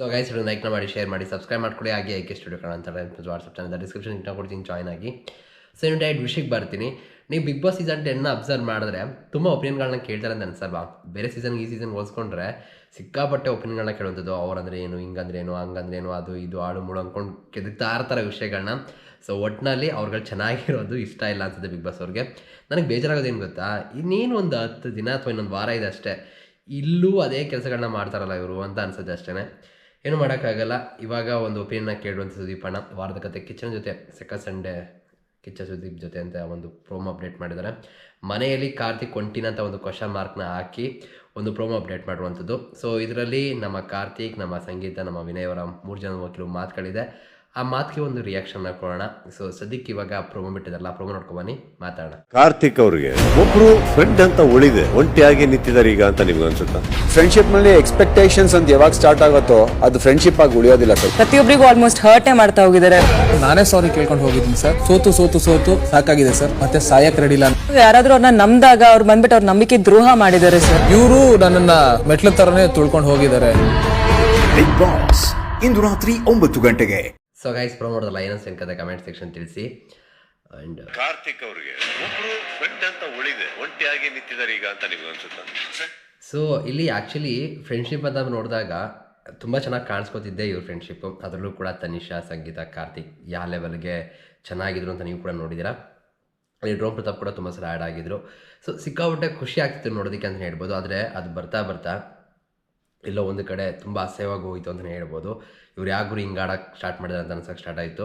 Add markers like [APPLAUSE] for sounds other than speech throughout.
So guys video ಲೈಕ್ನ ಮಾಡಿ share ಮಾಡಿ subscribe ಮಾಡ್ಕೊಳ್ಳಿ ಹಾಗೆ ಐಕೆ ಸ್ಟುಡಿಯೋ ಕನ್ನಡ ಅಂತ ವಾಟ್ಸಪ್ ಚಾನಲ್ ಡಿಸ್ಕ್ರಿಪ್ಷನ್ ಇಟ್ಟ ಕೊಡ್ತೀನಿ ಜಾಯ್ನ್ ಆಗಿ. ಸೊ ಇನ್ನು ಡೈಟ್ ವಿಷಯಕ್ಕೆ ಬರ್ತೀನಿ. ನೀವು ಬಿಗ್ ಬಾಸ್ ಸೀಸನ್ ಟೆನ್ನ ಅಬ್ಸರ್ವ್ ಮಾಡಿದ್ರೆ ತುಂಬ ಒಪಿನಿಯನ್ಗಳನ್ನ ಕೇಳ್ತಾರೆ ಅಂತ ಅನ್ಸಲ್ವಾ? ಬೇರೆ ಸೀಸನ್ಗೆ ಈ ಸೀಸನ್ ಹೋಲಿಸ್ಕೊಂಡ್ರೆ ಸಿಕ್ಕಾಪಟ್ಟೆ ಒಪಿನಿಯನ್ಗಳನ್ನ ಕೇಳುವಂಥದ್ದು ಅವರಂದ್ರೆ ಏನು, ಹಿಂಗಂದ್ರೆ ಏನು, ಹಂಗಂದ್ರೆ ಏನು, ಅದು ಇದು ಆಡು ಮೂಡು ಅಂದ್ಕೊಂಡು ಕೆದಕ್ತಾ ಇರ್ತಾರೆ ವಿಷಯಗಳನ್ನ ಸೊ ಒಟ್ಟಿನಲ್ಲಿ ಅವ್ರುಗಳು ಚೆನ್ನಾಗಿರೋದು ಇಷ್ಟ ಇಲ್ಲ ಅನ್ಸುತ್ತೆ ಬಿಗ್ ಬಾಸ್ ಅವ್ರಿಗೆ. ನನಗೆ ಬೇಜಾರಾಗೋದು ಏನು ಗೊತ್ತಾ? ಇನ್ನೇನು ಒಂದು ಹತ್ತು ದಿನ ಅಥವಾ ಇನ್ನೊಂದು ವಾರ ಇದೆ ಅಷ್ಟೇ. ಇಲ್ಲೂ ಅದೇ ಕೆಲಸಗಳನ್ನ ಮಾಡ್ತಾರಲ್ಲ ಇವರು ಅಂತ ಅನ್ಸುತ್ತೆ ಅಷ್ಟೇ ಏನು ಮಾಡೋಕ್ಕಾಗಲ್ಲ. ಇವಾಗ ಒಂದು ಒಪಿನಿಯನ್ನ ಕೇಳುವಂಥ ಸುದೀಪಣ್ಣ ವಾರದ ಕತೆ ಕಿಚನ್ ಜೊತೆ ಸೆಕೆಂಡ್ ಸಂಡೇ ಕಿಚ್ಚ ಸುದೀಪ್ ಜೊತೆ ಅಂತ ಒಂದು ಪ್ರೋಮೋ ಅಪ್ಡೇಟ್ ಮಾಡಿದ್ದಾರೆ. ಮನೆಯಲ್ಲಿ ಕಾರ್ತಿಕ್ ಒಂಟಿನ ಅಂತ ಒಂದು ಕ್ವಶನ್ ಮಾರ್ಕ್ನ ಹಾಕಿ ಒಂದು ಪ್ರೋಮೋ ಅಪ್ಡೇಟ್ ಮಾಡುವಂಥದ್ದು ಸೊ ಇದರಲ್ಲಿ ನಮ್ಮ ಕಾರ್ತಿಕ್, ನಮ್ಮ ಸಂಗೀತ, ನಮ್ಮ ವಿನಯ್ ಅವರ ಮೂರು ಜನ ಕೆಲವು ಮಾತುಗಳಿದೆ. ಆ ಮಾತಿಗೆ ಒಂದು ರಿಯಾಕ್ಷನ್ ಕೊಡೋಣ ಸೊ ಸದ್ಯಕ್ಕೆ ಇವಾಗ ಪ್ರೋಮೋ ಬಿಟ್ಟಿದಾರಲ್ಲ ಪ್ರೋಮೋ ಬನ್ನಿ ಮಾತಾಡೋಣ. ಕಾರ್ತಿಕ್ ಅವರಿಗೆ ಒಬ್ರು ಫ್ರೆಂಡ್ ಅಂತ ಉಳಿದೆ ಒಂಟಿಯಾಗಿ ನಿಂತಿದ್ದಾರೆ ಈಗ ಅಂತ ನಿಮ್ಗೆ ಅನ್ಸುತ್ತಾ? ಫ್ರೆಂಡ್ಶಿಪ್ನಲ್ಲಿ ಎಕ್ಸ್ಪೆಕ್ಟೇಷನ್ಸ್ ಅಂತ ಯಾವಾಗ ಸ್ಟಾರ್ಟ್ ಆಗುತ್ತೋ ಅದು ಫ್ರೆಂಡ್ಶಿಪ್ ಆಗಿ ಉಳಿಯೋದಿಲ್ಲ ಸರ್. ಪ್ರತಿಯೊಬ್ಬರಿಗೂ ಆಲ್ಮೋಸ್ಟ್ ಹರ್ಟೇ ಮಾಡ್ತಾ ಹೋಗಿದ್ದಾರೆ. ನಾನೇ ಸಾರಿ ಕೇಳ್ಕೊಂಡು ಹೋಗಿದ್ದೀನಿ ಸರ್. ಸೋತು ಸೋತು ಸೋತು ಸಾಕಾಗಿದೆ ಸರ್. ಮತ್ತೆ ಸಾಯಕ್ ರೆಡಿ ಇಲ್ಲ. ಯಾರಾದ್ರೂ ಅವ್ರನ್ನ ನಮ್ದಾಗ ಅವ್ರು ಬಂದ್ಬಿಟ್ಟು ಅವ್ರ ನಂಬಿಕೆ ದ್ರೋಹ ಮಾಡಿದ್ದಾರೆ ಸರ್. ಇವರು ನನ್ನನ್ನ ಮೆಟ್ಲ ತರನೇ ತುಳ್ಕೊಂಡು ಹೋಗಿದ್ದಾರೆ. ಬಿಗ್ ಬಾಸ್ ಇಂದು ರಾತ್ರಿ ಒಂಬತ್ತು ಗಂಟೆಗೆ. ಸೊ ಗೈಸ್ ಪ್ರೋಮೋ ನೋಡೋದಲ್ಲ ಏನನ್ಸ್ ಕತೆ ಕಮೆಂಟ್ ಸೆಕ್ಷನ್ ತಿಳಿಸಿ. ಅಂಡ್ ಕಾರ್ತಿಕ್ ಅವರಿಗೆ ಒಬ್ರು ಫ್ರೆಂಡ್ ಅಂತ ಉಳಿದೆ ಒಂಟಿಯಾಗಿ ನಿಂತಿದ್ದಾರೆ ಈಗ ಅಂತ ನಿಮ್ಗೆ ಅನ್ಸುತ್ತೆ? ಸೊ ಇಲ್ಲಿ ಆ್ಯಕ್ಚುಲಿ ಫ್ರೆಂಡ್ಶಿಪ್ ಅಂತ ನೋಡಿದಾಗ ತುಂಬ ಚೆನ್ನಾಗಿ ಕಾಣಿಸ್ಕೊತಿದ್ದೆ ಇವ್ರ ಫ್ರೆಂಡ್ಶಿಪ್ಪು ಅದರಲ್ಲೂ ಕೂಡ ತನಿಷಾ ಸಂಗೀತ ಕಾರ್ತಿಕ್ ಯಾವ ಲೆವೆಲ್ಗೆ ಚೆನ್ನಾಗಿದ್ರು ಅಂತ ನೀವು ಕೂಡ ನೋಡಿದ್ದೀರಾ. ಅಲ್ಲಿ ಡ್ರೋನ್ ಪ್ರತಾಪ್ ಕೂಡ ತುಂಬ ಸಲ ಆ್ಯಡ್ ಆಗಿದ್ರು. ಸೊ ಸಿಕ್ಕಾಪಟ್ಟೆ ಖುಷಿ ಆಗ್ತಿತ್ತು ನೋಡೋದಕ್ಕೆ ಅಂತ ಹೇಳ್ಬೋದು ಆದರೆ ಅದು ಬರ್ತಾ ಬರ್ತಾ ಎಲ್ಲೋ ಒಂದು ಕಡೆ ತುಂಬ ಅಸಹ್ಯವಾಗಿ ಹೋಯಿತು ಅಂತಲೇ ಹೇಳ್ಬೋದು. ಇವ್ರು ಯಾಕೆ ಹಿಂಗೆ ಆಡೋಕ್ಕೆ ಸ್ಟಾರ್ಟ್ ಮಾಡಿದ್ರೆ ಅಂತ ಅನ್ಸೋಕ್ಕೆ ಸ್ಟಾರ್ಟ್ ಆಯಿತು.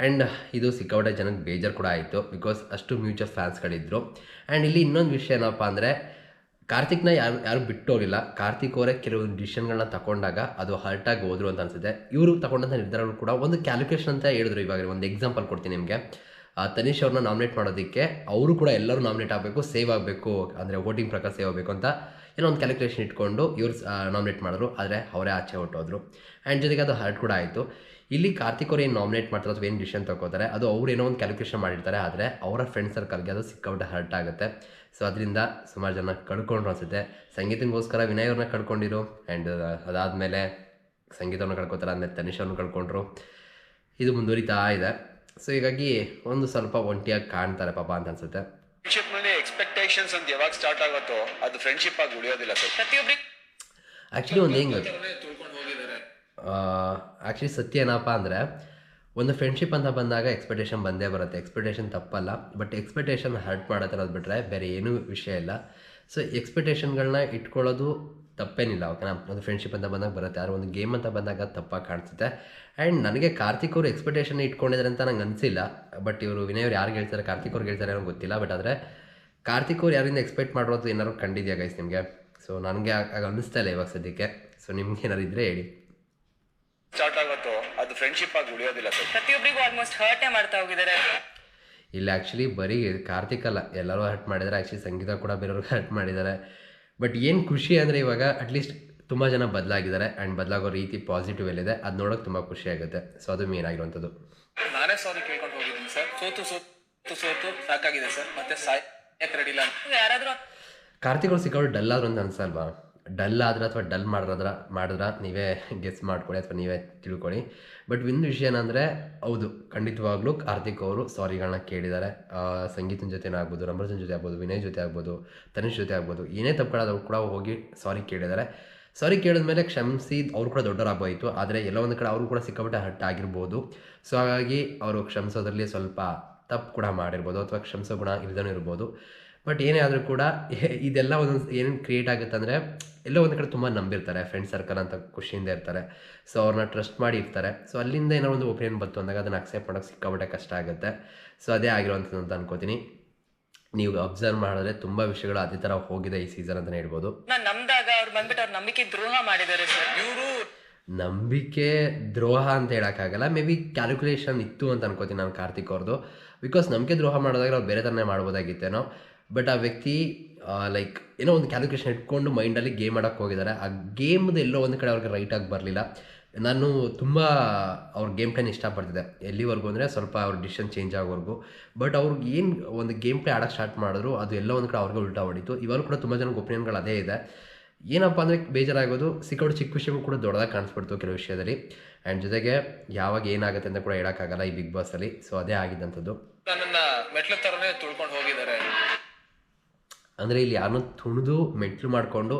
ಆ್ಯಂಡ್ ಇದು ಸಿಕ್ಕಾಪಟ್ಟೆ ಜನಕ್ಕೆ ಬೇಜಾರು ಕೂಡ ಆಯಿತು ಬಿಕಾಸ್ ಅಷ್ಟು ಮ್ಯೂಚುವಲ್ ಫ್ಯಾನ್ಸ್ಗಳಿದ್ದರು ಆ್ಯಂಡ್ ಇಲ್ಲಿ ಇನ್ನೊಂದು ವಿಷಯ ಏನಪ್ಪ ಅಂದರೆ, ಕಾರ್ತಿಕ್ನ ಯಾರು ಯಾರು ಬಿಟ್ಟು ಕಾರ್ತಿಕ್ ಅವರೇ ಕೆಲವೊಂದು ಡಿಸಿಷನ್ಗಳನ್ನ ತಗೊಂಡಾಗ ಅದು ಹರ್ಟಾಗಿ ಹೋದ್ರು ಅಂತ ಅನ್ಸುತ್ತೆ. ಇವರು ತಗೊಂಡಂಥ ನಿರ್ಧಾರಗಳು ಕೂಡ ಒಂದು ಕ್ಯಾಲ್ಕುಲೇಷನ್ ಅಂತ ಹೇಳಿದ್ರು ಇವಾಗ. ಒಂದು ಎಕ್ಸಾಂಪಲ್ ಕೊಡ್ತೀನಿ ನಿಮಗೆ. ತನಿಷ್ ಅವ್ರನ್ನ ನಾಮಿನೇಟ್ ಮಾಡೋದಕ್ಕೆ, ಅವರು ಕೂಡ ಎಲ್ಲರೂ ನಾಮಿನೇಟ್ ಆಗಬೇಕು ಸೇವ್ ಆಗಬೇಕು, ಅಂದರೆ ವೋಟಿಂಗ್ ಪ್ರಕಾರ ಸೇವ್ ಆಗಬೇಕು ಅಂತ ಏನೋ ಒಂದು ಕ್ಯಾಲ್ಕುಲೇಷನ್ ಇಟ್ಕೊಂಡು ಇವ್ರು ನಾಮಿನೇಟ್ ಮಾಡಿದ್ರು. ಆದರೆ ಅವರೇ ಆಚೆ ಹೊಟ್ಟೋದ್ರು ಆ್ಯಂಡ್ ಜೊತೆಗೆ ಅದು ಹರ್ಟ್ ಕೂಡ ಆಯಿತು. ಇಲ್ಲಿ ಕಾರ್ತಿಕ್ ಅವ್ರು ಏನು ನಾಮಿನೇಟ್ ಮಾಡ್ತಾರೆ ಅಥವಾ ಏನು ಡಿಸಿಷನ್ ತಗೋತಾರೆ, ಅದು ಅವ್ರು ಏನೋ ಒಂದು ಕ್ಯಾಲ್ಕುಲೇಷನ್ ಮಾಡಿರ್ತಾರೆ, ಆದರೆ ಅವರ ಫ್ರೆಂಡ್ ಸರ್ಕಲ್ಗೆ ಅದು ಸಿಕ್ಕಾಬಿಟ್ಟು ಹರ್ಟ್ ಆಗುತ್ತೆ. ಸೊ ಅದರಿಂದ ಸುಮಾರು ಜನ ಕಳ್ಕೊಂಡ್ರು ಅನಿಸುತ್ತೆ. ಸಂಗೀತಗೋಸ್ಕರ ವಿನಯ್ ಅವ್ರನ್ನ ಕಳ್ಕೊಂಡಿರು. ಆ್ಯಂಡ್ ಅದಾದಮೇಲೆ ಸಂಗೀತವನ್ನು ಕಳ್ಕೊತಾರೆ. ತನಿಷ್ ಅವ್ರನ್ನ ಕಳ್ಕೊಂಡ್ರು. ಇದು ಮುಂದುವರಿತಾ ಇದೆ. ಸೊ ಹೀಗಾಗಿ ಒಂದು ಸ್ವಲ್ಪ ಒಂಟಿಯಾಗಿ ಕಾಣ್ತಾರೆ ಪಾಪ ಅಂತ ಅನ್ಸುತ್ತೆ. ಫ್ರೆಂಡ್ಶಿಪ್ನಲ್ಲಿ ಎಕ್ಸ್ಪೆಕ್ಟೇಷನ್ಸ್ ಅಂತ ಯಾವಾಗ ಸ್ಟಾರ್ಟ್ ಆಗುತ್ತೋ ಅದು ಫ್ರೆಂಡ್ಶಿಪ್ ಆಗಿ ಉಳಿಯೋದಿಲ್ಲ ಸರ್. ಪ್ರತಿಯೊಬ್ಬರಿಗೆ ಆ್ಯಕ್ಚುಲಿ ಒಂದು ಹೆಂಗೆ ಆ್ಯಕ್ಚುಲಿ ಸತ್ಯ ಏನಪ್ಪ ಅಂದರೆ ಒಂದು ಫ್ರೆಂಡ್ಶಿಪ್ ಅಂತ ಬಂದಾಗ ಎಕ್ಸ್ಪೆಕ್ಟೇಷನ್ ಬಂದೇ ಬರುತ್ತೆ. ಎಕ್ಸ್ಪೆಕ್ಟೇಷನ್ ತಪ್ಪಲ್ಲ. ಬಟ್ ಎಕ್ಸ್ಪೆಕ್ಟೇಷನ್ ಹರ್ಟ್ ಮಾಡೋ ಥರದ್ದು ಬಿಟ್ಟರೆ ಬೇರೆ ಏನೂ ವಿಷಯ ಇಲ್ಲ. ಸೊ ಎಕ್ಸ್ಪೆಕ್ಟೇಷನ್ಗಳನ್ನ ಇಟ್ಕೊಳ್ಳೋದು ತಪ್ಪೇನಿಲ್ಲ ಓಕೆನಾ? ಒಂದು ಫ್ರೆಂಡ್ಶಿಪ್ ಅಂತ ಬಂದಾಗ ಬರುತ್ತೆ ಆದರೆ ಒಂದು ಗೇಮ್ ಅಂತ ಬಂದಾಗ ತಪ್ಪಾಗಿ ಕಾಣಿಸುತ್ತೆ. ಆ್ಯಂಡ್ ನನಗೆ ಕಾರ್ತಿಕ್ ಅವರು ಎಕ್ಸ್ಪೆಕ್ಟೇಷನ್ ಇಟ್ಕೊಂಡಿದ್ದಾರೆ ಅಂತ ನಂಗೆ ಅನಿಸಿಲ್ಲ ಬಟ್ ಇವರು ವಿನಯ್ ಅವ್ರು ಯಾರು ಹೇಳ್ತಾರೆ ಕಾರ್ತಿಕ್ ಅವ್ರಿಗೆ ಹೇಳ್ತಾರೆ ಅನ್ನೋ ಗೊತ್ತಿಲ್ಲ ಬಟ್ ಆದರೆ ಕಾರ್ತಿಕ್ ಅವ್ರು ಯಾರಿಂದ ಎಕ್ಸ್ಪೆಕ್ಟ್ ಮಾಡೋದು ಏನಾದ್ರು ಕಂಡಿದೆಯಾ ಗೈಸ್ ನಿಮಗೆ? ಸೊ ನನಗೆ ಆಗ ಅನ್ನಿಸ್ತಾ ಇಲ್ಲ ಇವಾಗ ಸದ್ಯಕ್ಕೆ. ಸೊ ನಿಮ್ಗೆ ಏನಾದ್ರು ಇದ್ದರೆ ಹೇಳಿ. ಸ್ಟಾರ್ಟ್ ಆಗುತ್ತೋ. ಅದು ಫ್ರೆಂಡ್ಶಿಪ್ ಆಗಿ ಉಳಿಯೋದಿಲ್ಲ ಸರ್. ಪ್ರತಿಯೊಬ್ಬರಿಗೂ ಆಲ್ಮೋಸ್ಟ್ ಹರ್ಟೇ ಮಾಡ್ತಾ ಹೋಗಿದ್ದಾರೆ. ಇಲ್ಲಿ ಆ್ಯಕ್ಚುಲಿ ಬರೀ ಕಾರ್ತಿಕ್ ಅಲ್ಲ ಎಲ್ಲರೂ ಹರ್ಟ್ ಮಾಡಿದ್ದಾರೆ. ಆ್ಯಕ್ಚುಲಿ ಸಂಗೀತ ಕೂಡ ಬೇರೆಯವ್ರಿಗೆ ಹರ್ಟ್ ಮಾಡಿದ್ದಾರೆ. ಬಟ್ ಏನು ಖುಷಿ ಅಂದರೆ ಇವಾಗ ಅಟ್ಲೀಸ್ಟ್ ತುಂಬ ಜನ ಬದಲಾಗಿದ್ದಾರೆ ಆ್ಯಂಡ್ ಬದಲಾಗೋ ರೀತಿ ಪಾಸಿಟಿವ್ ಎಲ್ಲಿದೆ ಅದು ನೋಡೋಕೆ ತುಂಬ ಖುಷಿ ಆಗುತ್ತೆ. ಸೊ ಅದು ಮೇನ್ ಆಗಿರುವಂಥದ್ದು. ನಾನೇ ಸಾರಿ ಕೇಳ್ಕೊಂಡು ಹೋಗಿದ್ದೀನಿ ಸರ್ ಸೋತು ಸೋತು ಸೋತು ಸಾಕಾಗಿದೆ ಸರ್ ಮತ್ತೆ ಯಾಕೆ ರೆಡಿ ಇಲ್ಲ ಯಾರಾದರೂ ಕಾರ್ತಿಕ್ ಅವ್ರು ಸಿಕ್ಕವ್ರು ಡಲ್ ಆದ್ರು ಅಂತ ಅನ್ಸಲ್ವಾ? ಡಲ್ ಆದ್ರೆ ಅಥವಾ ಡಲ್ ಮಾಡಿದ್ರ ಮಾಡಿದ್ರ ನೀವೇ [LAUGHS] ಗೆಸ್ ಮಾಡ್ಕೊಳ್ಳಿ ಅಥವಾ ನೀವೇ ತಿಳ್ಕೊಳ್ಳಿ. ಬಟ್ ಒಂದು ವಿಷಯ ಏನಂದರೆ, ಹೌದು, ಖಂಡಿತವಾಗ್ಲೂ ಕಾರ್ತಿಕ್ ಅವರು ಸಾರಿಗಳನ್ನ ಕೇಳಿದ್ದಾರೆ ಸಂಗೀತನ ಜೊತೆನೇ ಆಗ್ಬೋದು ರಮರ್ಜನ್ ಜೊತೆ ಆಗ್ಬೋದು, ವಿನಯ್ ಜೊತೆ ಆಗ್ಬೋದು, ತನಿಷ್ ಜೊತೆ ಆಗ್ಬೋದು, ಏನೇ ತಪ್ಪುಗಳಾದ್ರು ಕೂಡ ಹೋಗಿ ಸಾರಿ ಕೇಳಿದ್ದಾರೆ ಸಾರಿ ಕೇಳಿದ್ಮೇಲೆ ಕ್ಷಮಿಸಿ ಅವರು ಕೂಡ ದೊಡ್ಡವರಾಗೋಯಿತು ಆದರೆ ಎಲ್ಲ ಒಂದು ಕಡೆ ಅವರು ಕೂಡ ಸಿಕ್ಕಾಪಟ್ಟೆ ಹರ್ಟ್ ಆಗಿರ್ಬೋದು. ಸೊ ಹಾಗಾಗಿ ಅವರು ಕ್ಷಮಿಸೋದ್ರಲ್ಲಿ ಸ್ವಲ್ಪ ತಪ್ಪು ಕೂಡ ಮಾಡಿರ್ಬೋದು ಅಥವಾ ಕ್ಷಮಿಸೋ ಗುಣ ಇಲ್ದನೂ ಇರ್ಬೋದು. ಬಟ್ ಏನೇ ಆದರೂ ಕೂಡ, ಇದೆಲ್ಲ ಒಂದೊಂದು ಏನೇನು ಕ್ರಿಯೇಟ್ ಆಗುತ್ತೆ ಅಂದರೆ ಎಲ್ಲೋ ಒಂದು ಕಡೆ ತುಂಬ ನಂಬಿರ್ತಾರೆ ಫ್ರೆಂಡ್ ಸರ್ಕಲ್ ಅಂತ ಖುಷಿಯಿಂದ ಇರ್ತಾರೆ. ಸೊ ಅವ್ರನ್ನ ಟ್ರಸ್ಟ್ ಮಾಡಿ ಇರ್ತಾರೆ. ಸೊ ಅಲ್ಲಿಂದ ಏನೋ ಒಂದು ಒಪಿನಿಯನ್ ಬಂತು ಅಂದಾಗ ಅದನ್ನು ಅಕ್ಸೆಪ್ಟ್ ಮಾಡೋಕ್ಕೆ ಸಿಕ್ಕಾಬಿಟ್ಟೆ ಕಷ್ಟ ಆಗುತ್ತೆ. ಸೊ ಅದೇ ಆಗಿರುವಂಥದ್ದು ಅಂತ ಅನ್ಕೋತೀನಿ. ನೀವು ಅಬ್ಸರ್ವ್ ಮಾಡಿದ್ರೆ ತುಂಬಾ ವಿಷಯಗಳು ಅದೇ ತರ ಹೋಗಿದೆ ಈ ಸೀಸನ್ ಅಂತ ಹೇಳ್ಬೋದು. ನಂಬ್ದಾಗ ಅವ್ರು ಬಂದ್ಬಿಟ್ಟು ಅವ್ರ ನಂಬಿಕೆ ದ್ರೋಹ ಮಾಡಿದ್ದಾರೆ ಸರ್ ಇವರು ನಂಬಿಕೆ ದ್ರೋಹ ಅಂತ ಹೇಳೋಕ್ಕಾಗಲ್ಲ. ಮೇ ಬಿ ಕ್ಯಾಲ್ಕುಲೇಷನ್ ಇತ್ತು ಅಂತ ಅನ್ಕೋತೀನಿ ನಾನು ಕಾರ್ತಿಕ್ ಅವ್ರದ್ದು ಬಿಕಾಸ್ ನಂಬಿಕೆ ದ್ರೋಹ ಮಾಡೋದಾಗ ಅವ್ರು ಬೇರೆ ಥರನೇ ಮಾಡ್ಬೋದಾಗಿತ್ತೇನೋ. ಬಟ್ ಆ ವ್ಯಕ್ತಿ ಲೈಕ್ ಏನೋ ಒಂದು ಕ್ಯಾಲ್ಕುಲೇಷನ್ ಇಟ್ಕೊಂಡು ಮೈಂಡಲ್ಲಿ ಗೇಮ್ ಆಡೋಕ್ಕೆ ಹೋಗಿದ್ದಾರೆ ಆ ಗೇಮ್ದು ಎಲ್ಲೋ ಒಂದು ಕಡೆ ಅವ್ರಿಗೆ ರೈಟಾಗಿ ಬರಲಿಲ್ಲ. ನಾನು ತುಂಬ ಅವ್ರ ಗೇಮ್ ಪ್ಲೇನ್ ಇಷ್ಟಪಡ್ತಿದ್ದೆ. ಎಲ್ಲಿವರೆಗೂ ಅಂದರೆ ಸ್ವಲ್ಪ ಅವ್ರ ಡಿಸಿಷನ್ ಚೇಂಜ್ ಆಗೋವರೆಗೂ. ಬಟ್ ಅವ್ರಿಗೆ ಏನು ಒಂದು ಗೇಮ್ ಪ್ಲೇ ಆಡೋಕ್ಕೆ ಸ್ಟಾರ್ಟ್ ಮಾಡಿದ್ರು, ಅದು ಎಲ್ಲೋ ಒಂದು ಕಡೆ ಅವ್ರಿಗೆ ಉಲ್ಟಾ ಹೊಡಿತು. ಇವಾಗ ಕೂಡ ತುಂಬ ಜನಕ್ಕೆ ಒಪಿನಿಯನ್ಗಳು ಅದೇ ಇದೆ. ಏನಪ್ಪ ಅಂದರೆ ಬೇಜಾರಾಗೋದು ಸಿಕ್ಕೋಡು ಚಿಕ್ಕ ವಿಷಯಗಳು ಕೂಡ ದೊಡ್ಡದಾಗಿ ಕಾಣಿಸ್ಬಿಡ್ತು ಕೆಲವು ವಿಷಯದಲ್ಲಿ. ಆ್ಯಂಡ್ ಜೊತೆಗೆ ಯಾವಾಗ ಏನಾಗುತ್ತೆ ಅಂತ ಕೂಡ ಹೇಳೋಕ್ಕಾಗಲ್ಲ ಈ ಬಿಗ್ ಬಾಸಲ್ಲಿ ಸೊ ಅದೇ ಆಗಿದ್ದಂಥದ್ದು. ನನ್ನ ಮೆಟ್ಲ ಥರನೇ ತುಳ್ಕೊಂಡು ಅಂದರೆ ಇಲ್ಲಿ ಯಾರನ್ನೂ ತುಣಿದು ಮೆಟ್ಲು ಮಾಡಿಕೊಂಡು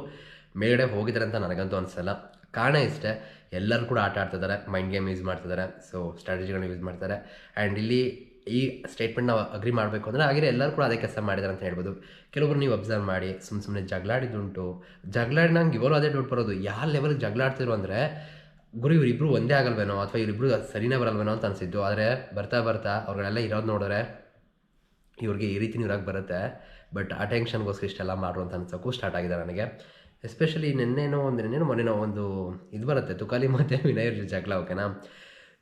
ಮೇಲ್ಗಡೆ ಹೋಗಿದ್ದಾರೆ ಅಂತ ನನಗಂತೂ ಅನಿಸಲ್ಲ. ಕಾರಣ ಇಷ್ಟೇ, ಎಲ್ಲರೂ ಕೂಡ ಆಟ ಆಡ್ತಿದ್ದಾರೆ ಮೈಂಡ್ ಗೇಮ್ ಯೂಸ್ ಮಾಡ್ತಿದ್ದಾರೆ ಸೊ ಸ್ಟ್ರಾಟಜಿಗಳನ್ನ ಯೂಸ್ ಮಾಡ್ತಾರೆ ಆ್ಯಂಡ್ ಇಲ್ಲಿ ಈ ಸ್ಟೇಟ್ಮೆಂಟ್ ನಾವು ಅಗ್ರಿ ಮಾಡಬೇಕು ಅಂದರೆ ಆಗಿರೋ ಎಲ್ಲರೂ ಕೂಡ ಅದೇ ಕೆಲಸ ಮಾಡಿದ್ದಾರೆ ಅಂತ ಹೇಳ್ಬೋದು. ಕೆಲವರು ನೀವು ಅಬ್ಸರ್ವ್ ಮಾಡಿ ಸುಮ್ಮ ಸುಮ್ಮನೆ ಜಗಳಾಡಿದ್ದುಂಟು. ಜಗಳಾಡಿ ನಂಗೆ ಇವಾಗಲೂ ಅದೇ ಡೌಟ್ ಬರೋದು. ಯಾವ ಲೆವೆಲ್ ಜಗಳ ಆಡ್ತಿದ್ರು ಅಂದರೆ ಗುರು ಇವರಿಬ್ರು ಒಂದೇ ಆಗಲ್ವೇನೋ ಅಥವಾ ಇವರಿಬ್ಬರು ಸರಿನೇ ಬರಲ್ವೇನೋ ಅಂತ ಅನಿಸಿದ್ದು. ಆದರೆ ಬರ್ತಾ ಬರ್ತಾ ಅವ್ರುಗಳೆಲ್ಲ ಇರೋದು ನೋಡಿದ್ರೆ ಇವ್ರಿಗೆ ಈ ರೀತಿ ನೀರಾಗಿ ಬರುತ್ತೆ. ಬಟ್ ಅಟೆನ್ಷನ್ಗೋಸ್ಕರ ಟೆನ್ಷನ್ಗೋಸ್ಕರ ಇಷ್ಟೆಲ್ಲ ಮಾಡ್ರು ಅಂತ ಅನ್ಸೋಕ್ಕೂ ಸ್ಟಾರ್ಟ್ ಆಗಿದೆ ನನಗೆ. ಎಸ್ಪೆಷಲಿ ನಿನ್ನೆನೋ ಒಂದು, ನಿನ್ನೆನೋ ಮೊನ್ನೆನೋ ಒಂದು ಇದು ಬರುತ್ತೆ, ತುಕಾಲಿ ಮತ್ತು ವಿನಯ್ ಅವ್ರ ಜಗಳ ಓಕೆನಾ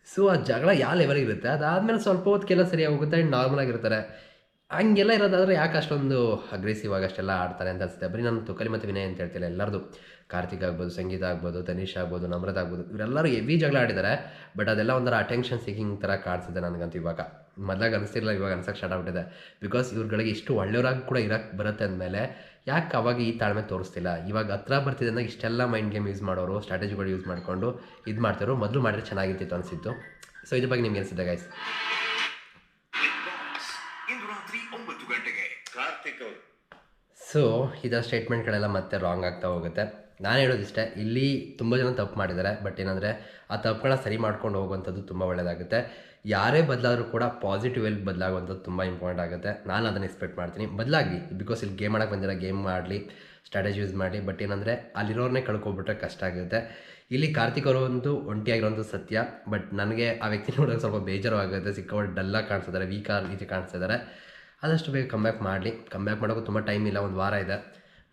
ಸೊ ಆ ಜಗಳ ಯಾವ ಇರುತ್ತೆ? ಅದಾದಮೇಲೆ ಸ್ವಲ್ಪ ಹೊತ್ತು ಹೊತ್ತಿಗೆಲ್ಲ ಸರಿಯಾಗಿ ಹೋಗುತ್ತೆ ಆ್ಯಂಡ್ ನಾರ್ಮಲ್ ಆಗಿರ್ತಾರೆ. ಹಂಗೆಲ್ಲ ಇರೋದಾದ್ರೆ ಯಾಕೆ ಅಷ್ಟೊಂದು ಅಗ್ರೆಸಿವ್ ಆಗಿ ಅಷ್ಟೆಲ್ಲ ಆಡ್ತಾರೆ ಅಂತ ಅನಿಸುತ್ತೆ? ಬರೀ ನಾನು ತುಕಲಿ ಮತ್ತು ವಿನಯ್ ಅಂತ ಹೇಳ್ತಿಲ್ಲ, ಎಲ್ಲರದು. ಕಾರ್ತಿಕ್ ಆಗ್ಬೋದು, ಸಂಗೀತ ಆಗ್ಬೋದು, ತನಿಷ್ ಆಗ್ಬೋದು, ನಮ್ರತ ಆಗ್ಬೋದು, ಇವರೆಲ್ಲರೂ ಹೆವಿ ಜಗಳ ಆಡಿದ್ದಾರೆ ಬಟ್ ಅದೆಲ್ಲ ಒಂಥರ ಅಟೆನ್ಷನ್ ಸಿಕ್ಕಿಂಗ್ ಥರ ಕಾಣಿಸುತ್ತೆ ನನಗಂತೂ ಇವಾಗ. ಮೊದಲಾಗ ಅನಿಸ್ತಿರಲಿಲ್ಲ, ಇವಾಗ ಅನ್ಸಕ್ಕೆ ಸ್ಟಾರ್ಟ್ ಆಗ್ಬಿಟ್ಟಿದೆ. ಬಿಕಾಸ್ ಇವ್ರುಗಳಿಗೆ ಇಷ್ಟು ಒಳ್ಳೆಯವರಾಗಿ ಕೂಡ ಇರಕ್ಕೆ ಬರುತ್ತೆ ಅಂದಮೇಲೆ ಯಾಕೆ ಅವಾಗ ಈ ತಾಳ್ಮೆ ತೋರಿಸ್ತಿಲ್ಲ? ಇವಾಗ ಹತ್ರ ಬರ್ತಿದೆ ಅಂದಾಗ ಇಷ್ಟೆಲ್ಲ ಮೈಂಡ್ ಗೇಮ್ ಯೂಸ್ ಮಾಡೋರು ಸ್ಟ್ರಾಟಜಿಗಳು ಯೂಸ್ ಮಾಡಿಕೊಂಡು ಇದು ಮಾಡ್ತಾರೋ ಮೊದಲು ಮಾಡಿದ್ರೆ ಚೆನ್ನಾಗಿರ್ತಿತ್ತು ಅನಿಸಿತ್ತು. ಸೊ ಇದ್ರ ಬಗ್ಗೆ ನಿಮ್ಗೆ ಅನಿಸಿದೆ ಗೈಸ್ ಇಂದು ರಾತ್ರಿ ಒಂಬತ್ತು ಗಂಟೆಗೆ. ಕಾರ್ತಿಕ್ ಅವರು. ಸೊ ಇದರ ಸ್ಟೇಟ್ಮೆಂಟ್ಗಳೆಲ್ಲ ಮತ್ತೆ ರಾಂಗ್ ಆಗ್ತಾ ಹೋಗುತ್ತೆ. ನಾನು ಹೇಳೋದಿಷ್ಟೇ ಇಲ್ಲಿ ತುಂಬ ಜನ ತಪ್ಪು ಮಾಡಿದ್ದಾರೆ ಬಟ್ ಏನಂದರೆ ಆ ತಪ್ಪುಗಳನ್ನ ಸರಿ ಮಾಡ್ಕೊಂಡು ಹೋಗುವಂಥದ್ದು ತುಂಬ ಒಳ್ಳೆಯದಾಗುತ್ತೆ ಯಾರೇ ಬದಲಾದರೂ ಕೂಡ ಪಾಸಿಟಿವ್ ಎಲ್ಲಿ ಬದಲಾಗುವಂಥದ್ದು ತುಂಬ ಇಂಪಾರ್ಟೆಂಟ್ ಆಗುತ್ತೆ. ನಾನು ಅದನ್ನು ಎಕ್ಸ್ಪೆಕ್ಟ್ ಮಾಡ್ತೀನಿ. ಬದಲಾಗಿ ಬಿಕಾಸ್ ಇಲ್ಲಿ ಗೇಮ್ ಆಡೋಕೆ ಬಂದಿರೋ ಗೇಮ್ ಮಾಡಲಿ ಸ್ಟ್ರಾಟಜಿ ಯೂಸ್ ಮಾಡಿ ಬಟ್ ಏನಂದರೆ ಅಲ್ಲಿರೋರನ್ನೇ ಕಳ್ಕೊಬಿಟ್ರೆ ಕಷ್ಟ ಆಗುತ್ತೆ. ಇಲ್ಲಿ ಕಾರ್ತಿಕ್ ಅವರು ಒಂದು ಒಂಟಿಯಾಗಿರೋಂಥ ಸತ್ಯ ಬಟ್ ನನಗೆ ಆ ವ್ಯಕ್ತಿ ನೋಡೋಕೆ ಸ್ವಲ್ಪ ಬೇಜಾರು ಆಗುತ್ತೆ ಸಿಕ್ಕಾಪಟ್ಟೆ ಡಲ್ಲಾಗಿ ಕಾಣಿಸ್ತಿದ್ದಾರೆ. ವೀಕ್ ಆರ್ ರೀತಿ ಕಾಣಿಸ್ತಿದ್ದಾರೆ. ಆದಷ್ಟು ಬೇಗ ಕಮ್ಬ್ಯಾಕ್ ಮಾಡಲಿ. ಕಮ್ಬ್ಯಾಕ್ ಮಾಡೋಕ್ಕೂ ತುಂಬ ಟೈಮ್ ಇಲ್ಲ, ಒಂದು ವಾರ ಇದೆ.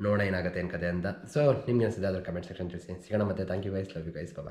ನೋಡೋಣ ಏನಾಗುತ್ತೆ ಏನು ಕತೆ ಅಂತ. ಸೊ ನಿಮ್ಗೆ ಅನಿಸಿದೆ ಅದರ ಕಮೆಂಟ್ ಸೆಕ್ಷನ್ ತಿಳಿಸಿ. ಸಿಗೋಣ ಮತ್ತೆ. Thank you guys love you guys bye